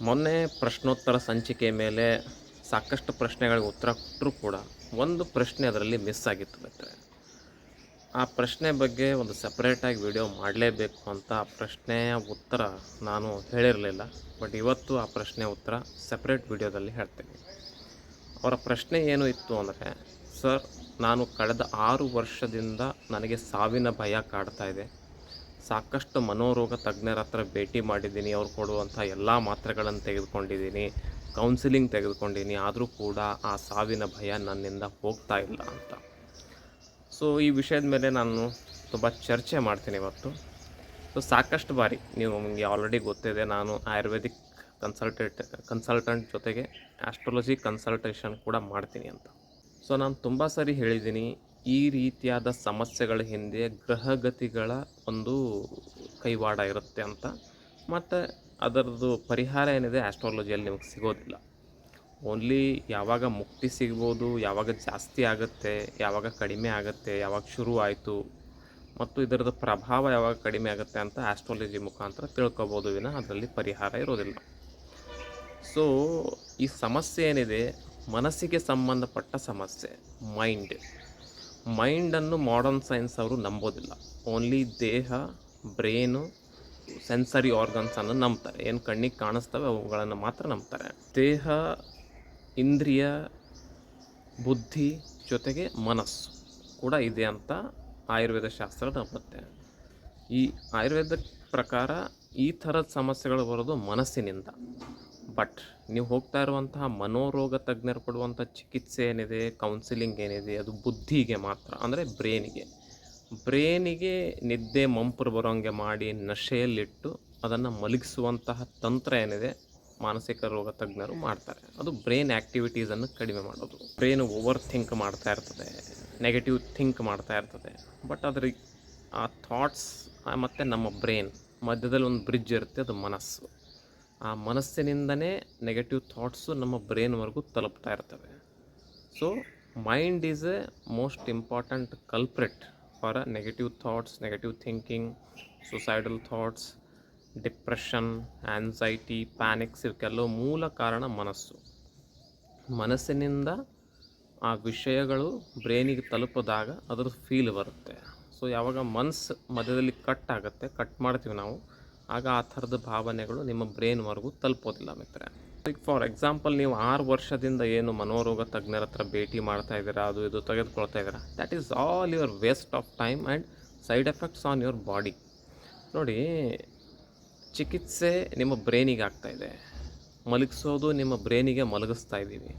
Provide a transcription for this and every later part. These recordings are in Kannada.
ಮೊನ್ನೆ ಪ್ರಶ್ನೋತ್ತರ ಸಂಚಿಕೆ ಮೇಲೆ ಸಾಕಷ್ಟು ಪ್ರಶ್ನೆಗಳಿಗೆ ಉತ್ತರ ಕೊಟ್ಟರೂ ಕೂಡ ಒಂದು ಪ್ರಶ್ನೆ ಅದರಲ್ಲಿ ಮಿಸ್ ಆಗಿತ್ತು ಮಿತ್ರರೆ ಆ ಪ್ರಶ್ನೆ ಬಗ್ಗೆ ಒಂದು ಸಪ್ರೇಟಾಗಿ ವಿಡಿಯೋ ಮಾಡಲೇಬೇಕು ಅಂತ ಆ ಪ್ರಶ್ನೆಯ ಉತ್ತರ ನಾನು ಹೇಳಿರಲಿಲ್ಲ. ಬಟ್ ಇವತ್ತು ಆ ಪ್ರಶ್ನೆ ಉತ್ತರ ಸಪ್ರೇಟ್ ವಿಡಿಯೋದಲ್ಲಿ ಹೇಳ್ತೀನಿ. ಅವರ ಪ್ರಶ್ನೆ ಏನು ಇತ್ತು ಅಂದರೆ, ಸರ್, ನಾನು ಕಳೆದ ಆರು ವರ್ಷದಿಂದ ನನಗೆ ಸಾವಿನ ಭಯ ಕಾಡ್ತಾ ಇದೆ. ಸಾಕಷ್ಟು ಮನೋರೋಗ ತಜ್ಞರ ಹತ್ರ ಭೇಟಿ ಮಾಡಿದ್ದೀನಿ, ಅವ್ರು ಕೊಡುವಂಥ ಎಲ್ಲ ಮಾತ್ರೆಗಳನ್ನು ತೆಗೆದುಕೊಂಡಿದ್ದೀನಿ ಕೌನ್ಸಿಲಿಂಗ್ ತೆಗೆದುಕೊಂಡಿದ್ದೀನಿ, ಆದರೂ ಕೂಡ ಆ ಸಾವಿನ ಭಯ ನನ್ನಿಂದ ಹೋಗ್ತಾ ಇಲ್ಲ ಅಂತ. ಸೊ ಈ ವಿಷಯದ ಮೇಲೆ ನಾನು ತುಂಬ ಚರ್ಚೆ ಮಾಡ್ತೀನಿ ಇವತ್ತು. ಸೊ ಸಾಕಷ್ಟು ಬಾರಿ ನೀವು ನಿಮಗೆ ಆಲ್ರೆಡಿ ಗೊತ್ತಿದೆ, ನಾನು ಆಯುರ್ವೇದಿಕ್ ಕನ್ಸಲ್ಟೇಟ್ ಕನ್ಸಲ್ಟೆಂಟ್ ಜೊತೆಗೆ ಆಸ್ಟ್ರಾಲಜಿ ಕನ್ಸಲ್ಟೇಷನ್ ಕೂಡ ಮಾಡ್ತೀನಿ ಅಂತ. ಸೊ ನಾನು ತುಂಬ ಸರಿ ಹೇಳಿದ್ದೀನಿ ಈ ರೀತಿಯಾದ ಸಮಸ್ಯೆಗಳ ಹಿಂದೆ ಗ್ರಹಗತಿಗಳ ಒಂದು ಕೈವಾಡ ಇರುತ್ತೆ ಅಂತ. ಮತ್ತು ಅದರದ್ದು ಪರಿಹಾರ ಏನಿದೆ ಆಸ್ಟ್ರಾಲಜಿಯಲ್ಲಿ ನಿಮಗೆ ಸಿಗೋದಿಲ್ಲ. ಓನ್ಲಿ ಯಾವಾಗ ಮುಕ್ತಿ ಸಿಗ್ಬೋದು, ಯಾವಾಗ ಜಾಸ್ತಿ ಆಗುತ್ತೆ, ಯಾವಾಗ ಕಡಿಮೆ ಆಗುತ್ತೆ, ಯಾವಾಗ ಶುರು ಆಯಿತು, ಮತ್ತು ಇದರದ್ದು ಪ್ರಭಾವ ಯಾವಾಗ ಕಡಿಮೆ ಆಗುತ್ತೆ ಅಂತ ಆಸ್ಟ್ರಾಲಜಿ ಮುಖಾಂತರ ತಿಳ್ಕೊಬೋದು ವಿನ ಅದರಲ್ಲಿ ಪರಿಹಾರ ಇರೋದಿಲ್ಲ. ಸೊ ಈ ಸಮಸ್ಯೆ ಏನಿದೆ, ಮನಸ್ಸಿಗೆ ಸಂಬಂಧಪಟ್ಟ ಸಮಸ್ಯೆ ಮೈಂಡ್ ಮೈಂಡನ್ನು ಮಾಡರ್ನ್ ಸೈನ್ಸ್ ಅವರು ನಂಬೋದಿಲ್ಲ. ಓನ್ಲಿ ದೇಹ ಬ್ರೇನು ಸೆನ್ಸರಿ ಆರ್ಗನ್ಸನ್ನು ನಂಬ್ತಾರೆ. ಏನು ಕಣ್ಣಿಗೆ ಕಾಣಿಸ್ತವೆ ಅವುಗಳನ್ನು ಮಾತ್ರ ನಂಬ್ತಾರೆ. ದೇಹ, ಇಂದ್ರಿಯ, ಬುದ್ಧಿ ಜೊತೆಗೆ ಮನಸ್ಸು ಕೂಡ ಇದೆ ಅಂತ ಆಯುರ್ವೇದ ಶಾಸ್ತ್ರ ನಂಬುತ್ತೆ. ಈ ಆಯುರ್ವೇದ ಪ್ರಕಾರ ಈ ಥರದ ಸಮಸ್ಯೆಗಳು ಬರೋದು ಮನಸ್ಸಿನಿಂದ. ಬಟ್ ನೀವು ಹೋಗ್ತಾ ಇರುವಂತಹ ಮನೋರೋಗ ತಜ್ಞರು ಕೊಡುವಂಥ ಚಿಕಿತ್ಸೆ ಏನಿದೆ ಕೌನ್ಸಿಲಿಂಗ್ ಏನಿದೆ, ಅದು ಬುದ್ಧಿಗೆ ಮಾತ್ರ, ಅಂದರೆ ಬ್ರೇನಿಗೆ. ಬ್ರೇನಿಗೆ ನಿದ್ದೆ ಮಂಪರು ಬರೋಂಗೆ ಮಾಡಿ ನಶೆಯಲ್ಲಿಟ್ಟು ಅದನ್ನು ಮಲಗಿಸುವಂತಹ ತಂತ್ರ ಏನಿದೆ, ಮಾನಸಿಕ ರೋಗ ತಜ್ಞರು ಮಾಡ್ತಾರೆ. ಅದು ಬ್ರೈನ್ ಆ್ಯಕ್ಟಿವಿಟೀಸನ್ನು ಕಡಿಮೆ ಮಾಡೋದು. ಬ್ರೈನ್ ಓವರ್ ಥಿಂಕ್ ಮಾಡ್ತಾ ಇರ್ತದೆ ನೆಗೆಟಿವ್ ಥಿಂಕ್ ಮಾಡ್ತಾ ಇರ್ತದೆ. ಬಟ್ ಅದ್ರ, ಆ ಥಾಟ್ಸ್ ಮತ್ತು ನಮ್ಮ ಬ್ರೈನ್, ಮಧ್ಯದಲ್ಲಿ ಒಂದು ಬ್ರಿಡ್ಜ್ ಇರುತ್ತೆ, ಅದು ಮನಸ್ಸು. ಆ ಮನಸ್ಸಿನಿಂದನೇ ನೆಗೆಟಿವ್ ಥಾಟ್ಸು ನಮ್ಮ ಬ್ರೈನ್ವರೆಗೂ ತಲುಪ್ತಾ ಇರ್ತವೆ. So mind is a most important culprit for a negative thoughts negative thinking suicidal thoughts depression anxiety panics ಇವಕ್ಕೆಲ್ಲೋ ಮೂಲ ಕಾರಣ ಮನಸ್ಸು. ಮನಸ್ಸಿನಿಂದ ಆ ವಿಷಯಗಳು ಬ್ರೈನಿಗೆ ತಲುಪಿದಾಗ ಅದರ ಫೀಲ್ ಬರುತ್ತೆ. ಸೊ ಯಾವಾಗ ಮನಸ್ಸು ಮಧ್ಯದಲ್ಲಿ ಕಟ್ ಆಗುತ್ತೆ ಕಟ್ ಮಾಡ್ತೀವಿ ನಾವು ಆಗ ಆ ಥರದ ಭಾವನೆಗಳು ನಿಮ್ಮ ಬ್ರೈನ್ವರೆಗೂ ತಲುಪೋದಿಲ್ಲ ಮಿತ್ರೆ ಈಗ ಫಾರ್ ಎಕ್ಸಾಂಪಲ್ ನೀವು ಆರು ವರ್ಷದಿಂದ ಏನು ಮನೋರೋಗ ತಜ್ಞರ ಹತ್ರ ಭೇಟಿ ಮಾಡ್ತಾ ಇದ್ದೀರಾ, ಅದು ಇದು ತೆಗೆದುಕೊಳ್ತಾ ಇದ್ದೀರಾ that is all your waste of time and side effects on your body ನೋಡಿ, ಚಿಕಿತ್ಸೆ ನಿಮ್ಮ ಬ್ರೈನಿಗೆ ಆಗ್ತಾ ಇದೆ. ಮಲಗಿಸೋದು ನಿಮ್ಮ ಬ್ರೈನಿಗೆ ಮಲಗಿಸ್ತಾ ಇದ್ದೀವಿ.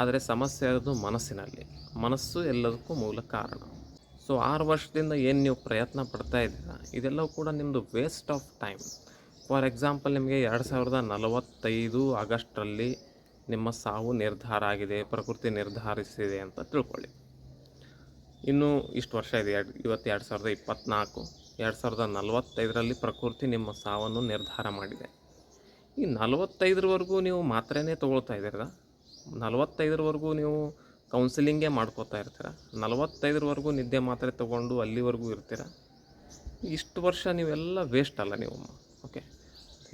ಆದರೆ ಸಮಸ್ಯೆ ಇರೋದು ಮನಸ್ಸಿನಲ್ಲಿ. ಮನಸ್ಸು ಎಲ್ಲದಕ್ಕೂ ಮೂಲ ಕಾರಣ. ಸೊ ಆರು ವರ್ಷದಿಂದ ಏನು ನೀವು ಪ್ರಯತ್ನ ಪಡ್ತಾ ಇದ್ದೀರಾ? ಇದೆಲ್ಲವೂ ಕೂಡ ನಿಮ್ಮದು waste of time for example ನಿಮಗೆ ಎರಡು ಸಾವಿರದ ನಲವತ್ತೈದು ಆಗಸ್ಟರಲ್ಲಿ ನಿಮ್ಮ ಸಾವು ನಿರ್ಧಾರ ಆಗಿದೆ, ಪ್ರಕೃತಿ ನಿರ್ಧರಿಸಿದೆ ಅಂತ ತಿಳ್ಕೊಳ್ಳಿ. ಇನ್ನೂ ಇಷ್ಟು ವರ್ಷ ಇದೆ, ಎರಡು, ಇವತ್ತು ಎರಡು ಸಾವಿರದ ಇಪ್ಪತ್ತ್ನಾಲ್ಕು ಎರಡು ಸಾವಿರದ ನಲವತ್ತೈದರಲ್ಲಿ ಪ್ರಕೃತಿ ನಿಮ್ಮ ಸಾವನ್ನು ನಿರ್ಧಾರ ಮಾಡಿದೆ. ಈ ನಲವತ್ತೈದರವರೆಗೂ ನೀವು ಮಾತ್ರೆನೇ ತೊಗೊಳ್ತಾ ಇದ್ದೀರಾ? ನಲವತ್ತೈದರವರೆಗೂ ನೀವು ಕೌನ್ಸಿಲಿಂಗೇ ಮಾಡ್ಕೋತಾ ಇರ್ತೀರ? ನಲವತ್ತೈದರವರೆಗೂ ನಿದ್ದೆ ಮಾತ್ರೆ ತೊಗೊಂಡು ಅಲ್ಲಿವರೆಗೂ ಇರ್ತೀರ? ಇಷ್ಟು ವರ್ಷ ನೀವೆಲ್ಲ ವೇಸ್ಟ್ ಅಲ್ಲ ನೀವು ಓಕೆ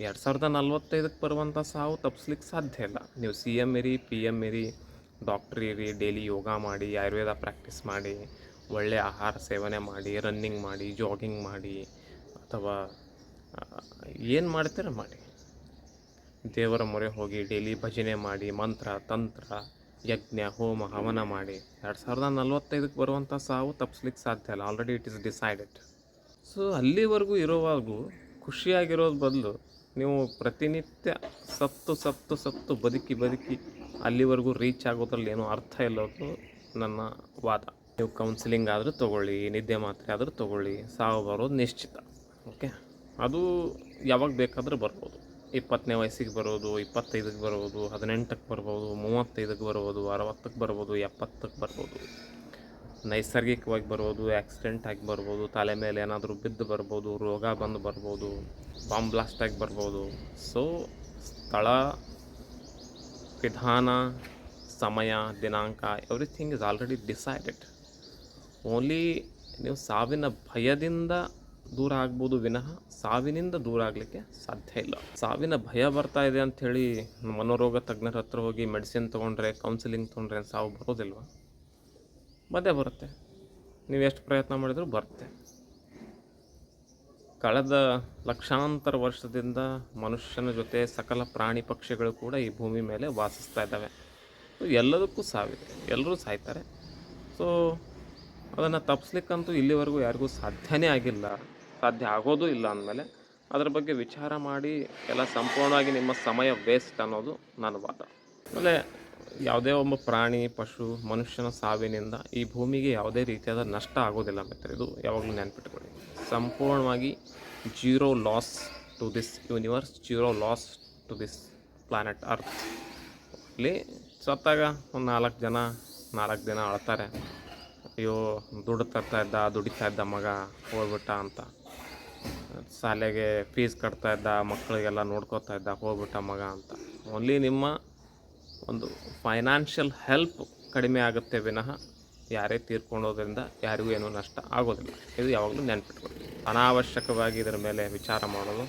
ಎರಡು ಸಾವಿರದ ನಲ್ವತ್ತೈದಕ್ಕೆ ಬರುವಂಥ ಸಾವು ತಪ್ಪಿಸ್ಲಿಕ್ಕೆ ಸಾಧ್ಯ ಇಲ್ಲ. ನೀವು ಸಿ ಎಂ ಇರಿ ಪಿ ಎಂ ಇರಿ ಡಾಕ್ಟ್ರ್ ಇರಿ ಡೈಲಿ ಯೋಗ ಮಾಡಿ, ಆಯುರ್ವೇದ ಪ್ರಾಕ್ಟೀಸ್ ಮಾಡಿ ಒಳ್ಳೆಯ ಆಹಾರ ಸೇವನೆ ಮಾಡಿ ರನ್ನಿಂಗ್ ಮಾಡಿ ಜಾಗಿಂಗ್ ಮಾಡಿ, ಅಥವಾ ಏನು ಮಾಡ್ತೀರ ಮಾಡಿ? ದೇವರ ಮೊರೆ ಹೋಗಿ ಡೈಲಿ ಭಜನೆ ಮಾಡಿ, ಮಂತ್ರ, ತಂತ್ರ ಯಜ್ಞ, ಹೋಮ, ಹವನ ಮಾಡಿ. ಎರಡು ಸಾವಿರದ ನಲ್ವತ್ತೈದಕ್ಕೆ ಬರುವಂಥ ಸಾವು ತಪ್ಪಿಸ್ಲಿಕ್ಕೆ ಸಾಧ್ಯ ಇಲ್ಲ already it is decided so ಅಲ್ಲಿವರೆಗೂ ಇರೋವಾಗೂ ಖುಷಿಯಾಗಿರೋದು ಬದಲು ನೀವು ಪ್ರತಿನಿತ್ಯ ಸತ್ತು ಸತ್ತು ಸತ್ತು ಬದುಕಿ ಬದುಕಿ ಅಲ್ಲಿವರೆಗೂ ರೀಚ್ ಆಗೋದ್ರಲ್ಲಿ ಏನೂ ಅರ್ಥ ಇಲ್ಲೋದು ನನ್ನ ವಾದ. ನೀವು ಕೌನ್ಸಿಲಿಂಗ್ ಆದರೂ ತೊಗೊಳ್ಳಿ, ನಿದ್ದೆ ಮಾತ್ರೆ ಆದರೂ ತೊಗೊಳ್ಳಿ, ಸಾವು ಬರೋದು ನಿಶ್ಚಿತ. ಓಕೆ ಅದು ಯಾವಾಗ ಬೇಕಾದರೂ ಬರ್ಬೋದು. ಇಪ್ಪತ್ತನೇ ವಯಸ್ಸಿಗೆ ಬರೋದು, ಇಪ್ಪತ್ತೈದಕ್ಕೆ ಬರ್ಬೋದು ಹದಿನೆಂಟಕ್ಕೆ ಬರ್ಬೋದು, ಮೂವತ್ತೈದಕ್ಕೆ ಬರ್ಬೋದು ಅರವತ್ತಕ್ಕೆ ಬರ್ಬೋದು, ಎಪ್ಪತ್ತಕ್ಕೆ ಬರ್ಬೋದು. ನೈಸರ್ಗಿಕವಾಗಿ ಬರ್ಬೋದು ಆಕ್ಸಿಡೆಂಟ್ ಆಗಿ ಬರ್ಬೋದು, ತಲೆ ಮೇಲೆ ಏನಾದರೂ ಬಿದ್ದು ಬರ್ಬೋದು, ರೋಗ ಬಂದು ಬರ್ಬೋದು ಬಾಂಬ್ ಬ್ಲಾಸ್ಟ್ ಆಗಿ ಬರ್ಬೋದು. ಸೊ ಸ್ಥಳ, ವಿಧಾನ, ಸಮಯ, ದಿನಾಂಕ everything is already decided only ನೀವು ಸಾವಿನ ಭಯದಿಂದ ದೂರ ಆಗ್ಬೋದು ವಿನಃ ಸಾವಿನಿಂದ ದೂರ ಆಗಲಿಕ್ಕೆ ಸಾಧ್ಯ ಇಲ್ಲ. ಸಾವಿನ ಭಯ ಬರ್ತಾ ಇದೆ ಅಂತ ಹೇಳಿ ಮನೋರೋಗ ತಜ್ಞರ ಹತ್ರ ಹೋಗಿ ಮೆಡಿಸಿನ್ ತೊಗೊಂಡ್ರೆ ಕೌನ್ಸಿಲಿಂಗ್ ತೊಗೊಂಡ್ರೆ ಸಾವು ಬರೋದಿಲ್ವ? ಬಂದೇ ಬರುತ್ತೆ. ನೀವು ಎಷ್ಟು ಪ್ರಯತ್ನ ಮಾಡಿದರೂ ಬರುತ್ತೆ. ಕಳೆದ ಲಕ್ಷಾಂತರ ವರ್ಷದಿಂದ ಮನುಷ್ಯನ ಜೊತೆ ಸಕಲ ಪ್ರಾಣಿ ಪಕ್ಷಿಗಳು ಕೂಡ ಈ ಭೂಮಿ ಮೇಲೆ ವಾಸಿಸ್ತಾ ಇದ್ದಾವೆ. ಎಲ್ಲದಕ್ಕೂ ಸಾವಿದೆ. ಎಲ್ಲರೂ ಸಾಯ್ತಾರೆ. ಸೊ, ಅದನ್ನು ತಪ್ಪಿಸ್ಲಿಕ್ಕಂತೂ ಇಲ್ಲಿವರೆಗೂ ಯಾರಿಗೂ ಸಾಧ್ಯನೇ ಆಗಿಲ್ಲ. ಸಾಧ್ಯ ಆಗೋದು ಇಲ್ಲ ಅಂದಮೇಲೆ ಅದರ ಬಗ್ಗೆ ವಿಚಾರ ಮಾಡಿ ಎಲ್ಲ ಸಂಪೂರ್ಣವಾಗಿ ನಿಮ್ಮ ಸಮಯ ವೇಸ್ಟ್ ಅನ್ನೋದು ನನ್ನ ವಾದ. ಆಮೇಲೆ ಯಾವುದೇ ಒಬ್ಬ ಪ್ರಾಣಿ, ಪಶು, ಮನುಷ್ಯನ ಸಾವಿನಿಂದ ಈ ಭೂಮಿಗೆ ಯಾವುದೇ ರೀತಿಯಾದ ನಷ್ಟ ಆಗೋದಿಲ್ಲ ಮಿತ್ರ ಇದು ಯಾವಾಗಲೂ ನೆನ್ಪಿಟ್ಕೊಳ್ಳಿ. ಸಂಪೂರ್ಣವಾಗಿ zero loss to this universe zero loss to this planet Earth ಇಲ್ಲಿ ಸತ್ತಾಗ ಒಂದು ನಾಲ್ಕು ಜನ, ನಾಲ್ಕು ದಿನ ಅಳ್ತಾರೆ. ಅಯ್ಯೋ, ದುಡ್ಡು ತರ್ತಾ ಇದ್ದ, ದುಡಿತಾ ಇದ್ದ ಮಗ, ಹೋಗ್ಬಿಟ್ಟ ಅಂತ. ಶಾಲೆಗೆ ಫೀಸ್ ಕಟ್ತಾ ಇದ್ದ, ಮಕ್ಕಳಿಗೆಲ್ಲ ನೋಡ್ಕೋತಾ ಇದ್ದ, ಹೋಗ್ಬಿಟ್ಟ ಮಗ ಅಂತ. ಓನ್ಲಿ ನಿಮ್ಮ ಒಂದು ಫೈನಾನ್ಷಿಯಲ್ ಹೆಲ್ಪ್ ಕಡಿಮೆ ಆಗುತ್ತೆ ವಿನಃ ಯಾರೇ ತೀರ್ಕೊಂಡೋದ್ರಿಂದ ಯಾರಿಗೂ ಏನೂ ನಷ್ಟ ಆಗೋದಿಲ್ಲ. ಇದು ಯಾವಾಗಲೂ ನೆನ್ಪಿಟ್ಕೊಳ್ಳಿ. ಅನಾವಶ್ಯಕವಾಗಿ ಇದರ ಮೇಲೆ ವಿಚಾರ ಮಾಡೋದು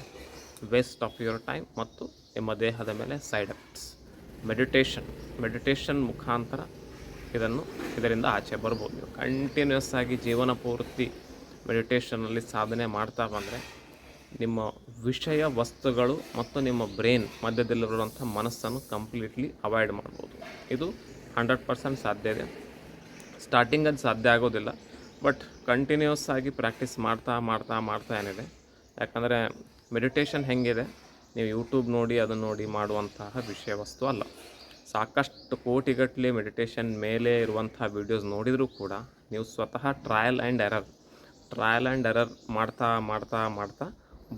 ವೇಸ್ಟ್ ಆಫ್ ಯುವರ್ ಟೈಮ್ ಮತ್ತು ನಿಮ್ಮ ದೇಹದ ಮೇಲೆ ಸೈಡ್ ಎಫೆಕ್ಟ್ಸ್ ಮೆಡಿಟೇಷನ್ ಮೆಡಿಟೇಷನ್ ಮುಖಾಂತರ ಇದನ್ನು ಇದರಿಂದ ಆಚೆ ಬರ್ಬೋದು. ನೀವು ಕಂಟಿನ್ಯೂಸ್ ಆಗಿ ಜೀವನ ಪೂರ್ತಿ ಮೆಡಿಟೇಷನಲ್ಲಿ ಸಾಧನೆ ಮಾಡ್ತಾ ಬಂದರೆ ನಿಮ್ಮ ವಿಷಯ, ವಸ್ತುಗಳು ಮತ್ತು ನಿಮ್ಮ ಬ್ರೈನ್ ಮಧ್ಯದಲ್ಲಿರುವಂಥ ಮನಸ್ಸನ್ನು ಕಂಪ್ಲೀಟ್ಲಿ ಅವಾಯ್ಡ್ ಮಾಡ್ಬೋದು. ಇದು ಹಂಡ್ರೆಡ್ ಪರ್ಸೆಂಟ್ ಸಾಧ್ಯ ಇದೆ. ಸ್ಟಾರ್ಟಿಂಗ್ ಅದು ಸಾಧ್ಯ ಆಗೋದಿಲ್ಲ, ಬಟ್ ಕಂಟಿನ್ಯೂಸ್ ಆಗಿ ಪ್ರಾಕ್ಟೀಸ್ ಮಾಡ್ತಾ ಮಾಡ್ತಾ ಮಾಡ್ತಾ ಏನಿದೆ. ಯಾಕಂದರೆ ಮೆಡಿಟೇಷನ್ ಹೆಂಗಿದೆ? ನೀವು ಯೂಟ್ಯೂಬ್ ನೋಡಿ, ಅದನ್ನು ನೋಡಿ ಮಾಡುವಂತಹ ವಿಷಯ, ವಸ್ತು ಅಲ್ಲ. ಸಾಕಷ್ಟು ಕೋಟಿಗಟ್ಟಲೆ ಮೆಡಿಟೇಷನ್ ಮೇಲೆ ಇರುವಂಥ ವಿಡಿಯೋಸ್ ನೋಡಿದರೂ ಕೂಡ ನೀವು ಸ್ವತಃ trial and error, trial and error ಮಾಡ್ತಾ ಮಾಡ್ತಾ ಮಾಡ್ತಾ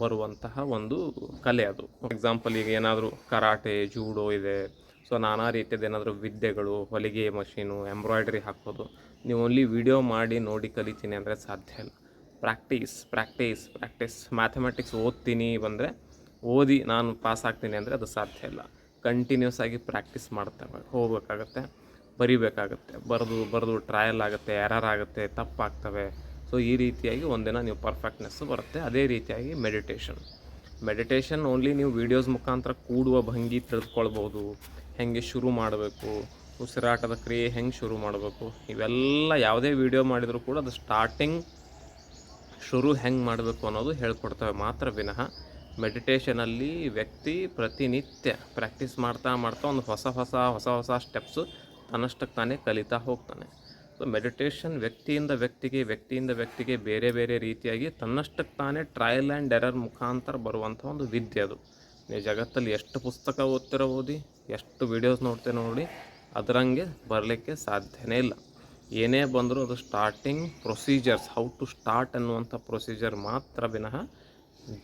ಬರುವಂತಹ ಒಂದು ಕಲೆ ಅದು. ಎಕ್ಸಾಂಪಲ್ ಈಗ ಏನಾದರೂ ಕರಾಟೆ, ಜೂಡೋ ಇದೆ. ಸೊ ನಾನಾ ರೀತಿಯದ ಏನಾದರೂ ವಿದ್ಯೆಗಳು, ಹೊಲಿಗೆ ಮಷೀನು, ಎಂಬ್ರಾಯ್ಡ್ರಿ ಹಾಕೋದು ನೀವು ಓನ್ಲಿ ವಿಡಿಯೋ ಮಾಡಿ ನೋಡಿ ಕಲಿತೀನಿ ಅಂದರೆ ಸಾಧ್ಯ ಇಲ್ಲ. ಪ್ರಾಕ್ಟೀಸ್ ಪ್ರಾಕ್ಟೀಸ್ ಪ್ರಾಕ್ಟೀಸ್ ಮ್ಯಾಥಮೆಟಿಕ್ಸ್ ಓದ್ತೀನಿ ಬಂದರೆ, ಓದಿ ನಾನು ಪಾಸ್ ಆಗ್ತೀನಿ ಅಂದರೆ ಅದು ಸಾಧ್ಯ ಇಲ್ಲ. ಕಂಟಿನ್ಯೂಸ್ ಆಗಿ ಪ್ರಾಕ್ಟೀಸ್ ಮಾಡ್ತಾ ಹೋಗಬೇಕಾಗತ್ತೆ, ಬರಿಬೇಕಾಗತ್ತೆ. ಬರೆದು ಬರೆದು ಟ್ರಯಲ್ ಆಗುತ್ತೆ ಎರರ್ ಆಗುತ್ತೆ, ತಪ್ಪಾಗ್ತವೆ. ಸೊ ಈ ರೀತಿಯಾಗಿ ಒಂದಿನ ನೀವು ಪರ್ಫೆಕ್ಟ್ನೆಸ್ ಬರುತ್ತೆ. ಅದೇ ರೀತಿಯಾಗಿ ಮೆಡಿಟೇಷನ್ ಮೆಡಿಟೇಷನ್ ಓನ್ಲಿ ನೀವು ವೀಡಿಯೋಸ್ ಮುಖಾಂತರ ಕೂಡುವ ಭಂಗಿ ತಿಳಿದುಕೊಳ್ಬೋದು ಹೆಂಗೆ ಶುರು ಮಾಡಬೇಕು, ಉಸಿರಾಟದ ಕ್ರಿಯೆ ಹೆಂಗೆ ಶುರು ಮಾಡಬೇಕು, ಇವೆಲ್ಲ ಯಾವುದೇ ವೀಡಿಯೋ ಮಾಡಿದರೂ ಕೂಡ ಅದು ಸ್ಟಾರ್ಟಿಂಗ್ ಶುರು ಹೆಂಗೆ ಮಾಡಬೇಕು ಅನ್ನೋದು ಹೇಳ್ಕೊಡ್ತವೆ. ಮಾತ್ರ ವಿನಃ ಮೆಡಿಟೇಷನಲ್ಲಿ ವ್ಯಕ್ತಿ ಪ್ರತಿನಿತ್ಯ ಪ್ರಾಕ್ಟೀಸ್ ಮಾಡ್ತಾ ಮಾಡ್ತಾ ಒಂದು ಹೊಸ ಹೊಸ ಹೊಸ ಹೊಸ ಸ್ಟೆಪ್ಸು ತನ್ನಷ್ಟಕ್ಕೆ ತಾನೇ ಕಲಿತಾ ಹೋಗ್ತಾನೆ. ಸೊ ಮೆಡಿಟೇಷನ್ ವ್ಯಕ್ತಿಯಿಂದ ವ್ಯಕ್ತಿಗೆ ವ್ಯಕ್ತಿಯಿಂದ ವ್ಯಕ್ತಿಗೆ ಬೇರೆ ಬೇರೆ ರೀತಿಯಾಗಿ ತನ್ನಷ್ಟಕ್ಕೆ ತಾನೇ ಟ್ರಯಲ್ ಆ್ಯಂಡ್ ಎರರ್ ಮುಖಾಂತರ ಬರುವಂಥ ಒಂದು ವಿದ್ಯೆ ಅದು. ನೀವು ಜಗತ್ತಲ್ಲಿ ಎಷ್ಟು ಪುಸ್ತಕ ಓದ್ತಿರೋ ಓದಿ ಎಷ್ಟು ವೀಡಿಯೋಸ್ ನೋಡ್ತೇನೆ ನೋಡಿ, ಅದರಂಗೆ ಬರಲಿಕ್ಕೆ ಸಾಧ್ಯನೇ ಇಲ್ಲ. ಏನೇ ಬಂದರೂ ಅದು starting procedures how to start ಅನ್ನುವಂಥ ಪ್ರೊಸೀಜರ್ ಮಾತ್ರ ವಿನಃ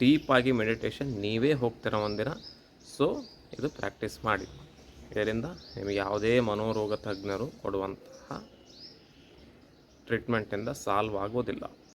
ಡೀಪಾಗಿ ಮೆಡಿಟೇಷನ್ ನೀವೇ ಹೋಗ್ತೀರ ಒಂದಿನ. ಸೊ ಇದು ಪ್ರಾಕ್ಟೀಸ್ ಮಾಡಿ. ಇದರಿಂದ ನಿಮಗೆ ಯಾವುದೇ ಮನೋರೋಗ ತಜ್ಞರು ಕೊಡುವಂತಹ ಟ್ರೀಟ್ಮೆಂಟಿಂದ ಸಾಲ್ವ್ ಆಗೋದಿಲ್ಲ.